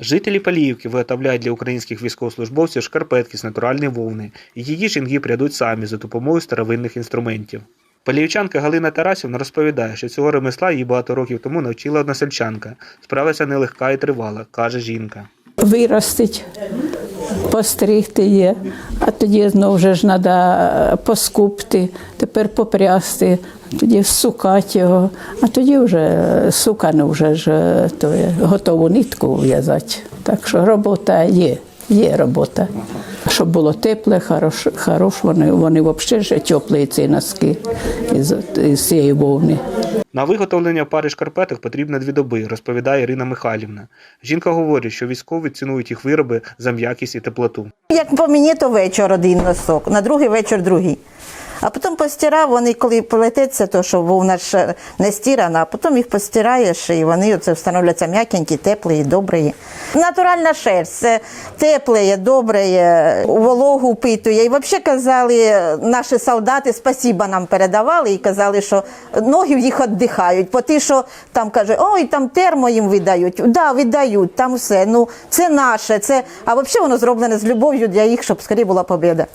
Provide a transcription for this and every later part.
Жителі Паліївки виготовляють для українських військовослужбовців шкарпетки з натуральної вовни, її жінки прядуть самі за допомогою старовинних інструментів. Паліївчанка Галина Тарасівна розповідає, що цього ремесла її багато років тому навчила односельчанка. Справася нелегка і тривала, каже жінка. виростить, постригти є, а тоді знову ж треба поскупти, тепер попрясти, тоді сукати його, а тоді вже сукану вже ж е, то готову нитку в'язати. Так що робота є, є робота. Щоб було тепле, хорош, хорош вони, вони взагалі ж теплі ці носки із, із цієї вовни. На виготовлення пари шкарпеток потрібно дві доби, розповідає Ірина Михайлівна. Жінка говорить, що військові цінують їх вироби за м'якість і теплоту. Як по мені, то вечір один носок, на другий вечір другий. А потім постирав, вони коли плететься, то що вовна ж не стирана, а потім їх постираєш, і вони оце встановляться м'якенькі, теплі, добрі. Натуральна шерсть, це тепле, добре, вологу впитує. І взагалі казали, наші солдати спасіба нам передавали і казали, що ноги в їх віддихають. По ті, що там каже, ой, там термо їм видають. Да, видають, там все. Ну, це наше, це, а взагалі воно зроблене з любов'ю для їх, щоб скоріше була побіда.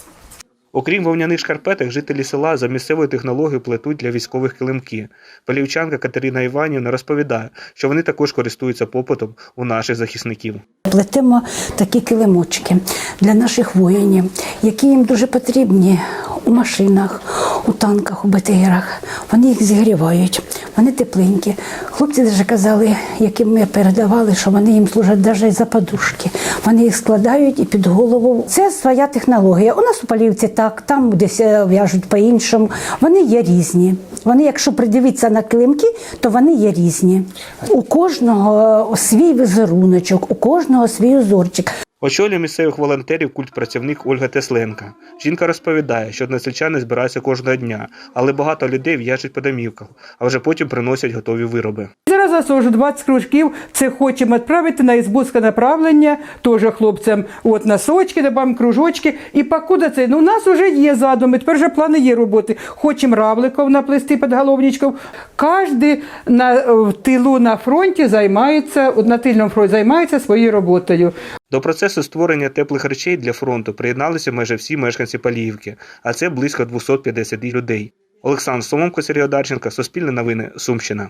Окрім вовняних шкарпеток, жителі села за місцевою технологією плетуть для військових килимки. Палівчанка Катерина Іванівна розповідає, що вони також користуються попитом у наших захисників. Плетемо такі килимочки для наших воїнів, які їм дуже потрібні у машинах, у танках, у БТРах. Вони їх зігрівають, вони тепленькі. Хлопці вже казали, яким ми передавали, що вони їм служать навіть за подушки. Вони їх складають і під голову. Це своя технологія. У нас у Палівці так, там десь е, в'яжуть по-іншому. Вони є різні. Вони, якщо придивитися на килимки, то вони є різні. У кожного е, свій візеруночок, у кожного свій узорчик. Очолює місцевих волонтерів культпрацівник Ольга Тесленка. Жінка розповідає, що односельчани збираються кожного дня, але багато людей в'яжуть по домівках, а вже потім приносять готові вироби. Зараз засожу 20 кружків. Це хочемо відправити на ізбутське направлення, теж хлопцям. От носочки, добавимо кружочки. І покуда це, ну у нас вже є задуми, тепер вже плани є роботи. Хочемо равликів наплести під головничком. Кожен на в тилу на фронті займається, на тильному фронті займається своєю роботою. До процесу створення теплих речей для фронту приєдналися майже всі мешканці Паліївки, а це близько 250 людей. Олександр Соломко, Сергій Одарченко, Суспільне новини, Сумщина.